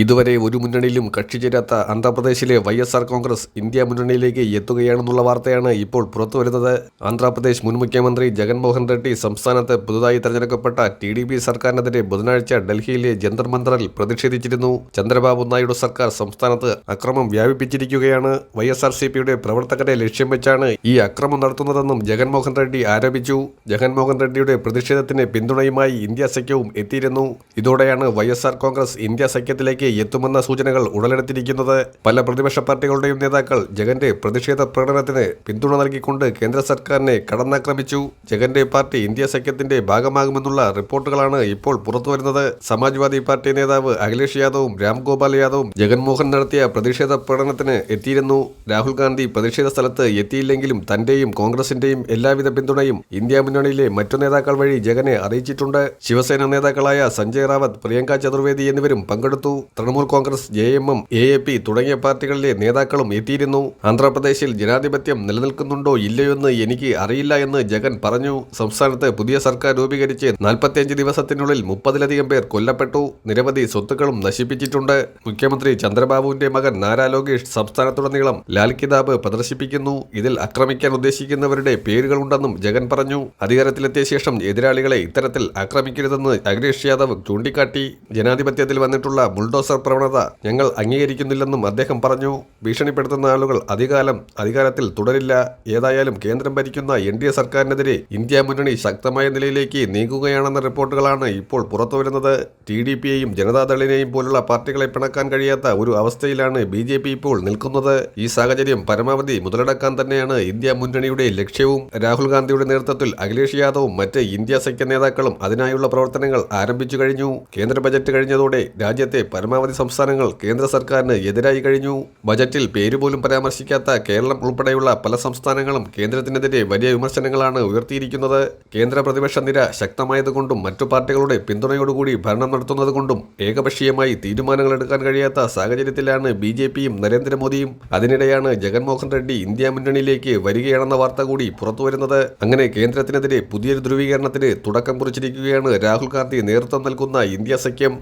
ഇതുവരെ ഒരു മുന്നണിയിലും കക്ഷി ചേരാത്ത ആന്ധ്രാപ്രദേശിലെ Y S R Congress India മുന്നണിയിലേക്ക് എത്തുകയാണെന്നുള്ള വാർത്തയാണ് ഇപ്പോൾ പുറത്തുവരുന്നത് ആന്ധ്രാപ്രദേശ് മുൻ മുഖ്യമന്ത്രി ജഗൻമോഹൻ റെഡ്ഡി സംസ്ഥാനത്ത് പുതുതായി തെരഞ്ഞെടുക്കപ്പെട്ട ടി ഡി പി സർക്കാരിനെതിരെ ബുധനാഴ്ച ഡൽഹിയിലെ ജന്തർ മന്ദറിൽ പ്രതിഷേധിച്ചിരുന്നു. ചന്ദ്രബാബു നായിഡു സർക്കാർ സംസ്ഥാനത്ത് അക്രമം വ്യാപിപ്പിച്ചിരിക്കുകയാണ്. വൈ എസ് ആർ സി പിയുടെ പ്രവർത്തകരെ ലക്ഷ്യം വെച്ചാണ് ഈ അക്രമം നടത്തുന്നതെന്നും ജഗൻമോഹൻ റെഡ്ഡി ആരോപിച്ചു. ജഗൻമോഹൻ റെഡ്ഡിയുടെ പ്രതിഷേധത്തിന് പിന്തുണയുമായി ഇന്ത്യ സഖ്യവും എത്തിയിരുന്നു. ഇതോടെയാണ് Y S R Congress India സഖ്യത്തിലേക്ക് എത്തുമെന്ന സൂചനകൾ ഉടലെടുത്തിരിക്കുന്നത്. പല പ്രതിപക്ഷ പാർട്ടികളുടെയും നേതാക്കൾ ജഗന്റെ പ്രതിഷേധ പ്രകടനത്തിന് പിന്തുണ നൽകിക്കൊണ്ട് കേന്ദ്ര സർക്കാരിനെ കടന്നാക്രമിച്ചു. ജഗന്റെ പാർട്ടി ഇന്ത്യ സഖ്യത്തിന്റെ ഭാഗമാകുമെന്നുള്ള റിപ്പോർട്ടുകളാണ് ഇപ്പോൾ പുറത്തുവരുന്നത്. സമാജ്വാദി പാർട്ടി നേതാവ് അഖിലേഷ് യാദവും രാംഗോപാൽ യാദവും ജഗൻമോഹൻ നടത്തിയ പ്രതിഷേധ പ്രകടനത്തിന് എത്തിയിരുന്നു. രാഹുൽ ഗാന്ധി പ്രതിഷേധ സ്ഥലത്ത് എത്തിയില്ലെങ്കിലും തന്റെയും കോൺഗ്രസിന്റെയും എല്ലാവിധ പിന്തുണയും ഇന്ത്യ മുന്നണിയിലെ മറ്റു നേതാക്കൾ വഴി ജഗനെ അറിയിച്ചിട്ടുണ്ട്. ശിവസേന നേതാക്കളായ സഞ്ജയ് റാവത്ത് പ്രിയങ്ക ചതുർവേദി എന്നിവരും പങ്കെടുത്തു. Trinamool Congress J M M A A P തുടങ്ങിയ പാർട്ടികളിലെ നേതാക്കളും എത്തിയിരുന്നു. ആന്ധ്രാപ്രദേശിൽ ജനാധിപത്യം നിലനിൽക്കുന്നുണ്ടോ ഇല്ലയോ എന്ന് എനിക്ക് അറിയില്ല എന്ന് ജഗൻ പറഞ്ഞു. സംസ്ഥാനത്ത് പുതിയ സർക്കാർ രൂപീകരിച്ച് നാൽപ്പത്തിയഞ്ച് ദിവസത്തിനുള്ളിൽ മുപ്പതിലധികം പേർ കൊല്ലപ്പെട്ടു. നിരവധി സ്വത്തുക്കളും നശിപ്പിച്ചിട്ടുണ്ട്. മുഖ്യമന്ത്രി ചന്ദ്രബാബുവിന്റെ മകൻ നാരാ ലോകേഷ് സംസ്ഥാനത്തുടനീളം ലാൽ കിതാബ് പ്രദർശിപ്പിക്കുന്നു. ഇതിൽ ആക്രമിക്കാൻ ഉദ്ദേശിക്കുന്നവരുടെ പേരുകളുണ്ടെന്നും ജഗൻ പറഞ്ഞു. അധികാരത്തിലെത്തിയ ശേഷം എതിരാളികളെ ഇത്തരത്തിൽ ആക്രമിക്കരുതെന്ന് അഖിലേഷ് യാദവ് ചൂണ്ടിക്കാട്ടി. ജനാധിപത്യത്തിൽ വന്നിട്ടുള്ള ബുൾഡോസർ പ്രവണത ഞങ്ങൾ അംഗീകരിക്കുന്നില്ലെന്നും അദ്ദേഹം പറഞ്ഞു. ഭീഷണിപ്പെടുത്തുന്ന ആളുകൾ അധികാലം അധികാരത്തിൽ തുടരില്ല. ഏതായാലും കേന്ദ്രം ഭരിക്കുന്ന എൻ ഡി എ സർക്കാരിനെതിരെ ഇന്ത്യ മുന്നണി ശക്തമായ നിലയിലേക്ക് നീങ്ങുകയാണെന്ന റിപ്പോർട്ടുകളാണ് ഇപ്പോൾ പുറത്തുവരുന്നത്. ടി ഡി പിയെയും ജനതാദളിനെയും പോലുള്ള പാർട്ടികളെ പിണക്കാൻ കഴിയാത്ത ഒരു അവസ്ഥയിലാണ് ബി ജെ പി ഇപ്പോൾ നിൽക്കുന്നത്. ഈ സാഹചര്യം പരമാവധി മുതലെടുക്കാൻ തന്നെയാണ് ഇന്ത്യ മുന്നണിയുടെ ലക്ഷ്യവും. രാഹുൽ ഗാന്ധിയുടെ നേതൃത്വത്തിൽ അഖിലേഷ് യാദവും മറ്റ് ഇന്ത്യ സഖ്യ നേതാക്കളും അതിനായുള്ള പ്രവർത്തനങ്ങൾ ആരംഭിച്ചു കഴിഞ്ഞു. കേന്ദ്ര ബജറ്റ് കഴിഞ്ഞതോടെ രാജ്യത്തെ പരമാവധി സംസ്ഥാനങ്ങൾ കേന്ദ്ര സർക്കാരിന് എതിരായി കഴിഞ്ഞു. ബജറ്റിൽ പേരുപോലും പരാമർശിക്കാത്ത കേരളം ഉൾപ്പെടെയുള്ള പല സംസ്ഥാനങ്ങളും കേന്ദ്രത്തിനെതിരെ വലിയ വിമർശനങ്ങളാണ് ഉയർത്തിയിരിക്കുന്നത്. കേന്ദ്ര പ്രതിപക്ഷ നിര ശക്തമായതുകൊണ്ടും മറ്റു പാർട്ടികളുടെ പിന്തുണയോടുകൂടി ഭരണം നടത്തുന്നതുകൊണ്ടും ഏകപക്ഷീയമായി തീരുമാനങ്ങൾ എടുക്കാൻ കഴിയാത്ത സാഹചര്യത്തിലാണ് ബി ജെ പിയും നരേന്ദ്രമോദിയും. അതിനിടെയാണ് ജഗൻമോഹൻ റെഡ്ഡി ഇന്ത്യ മുന്നണിയിലേക്ക് വരികയാണെന്ന വാർത്ത കൂടി പുറത്തുവരുന്നത് അങ്ങനെ കേന്ദ്രത്തിനെതിരെ പുതിയൊരു ധ്രുവീകരണത്തിന് തുടക്കം കുറിച്ചിരിക്കുകയാണ് രാഹുൽ ഗാന്ധി നേതൃത്വം നൽകുന്ന ഇന്ത്യ സഖ്യം.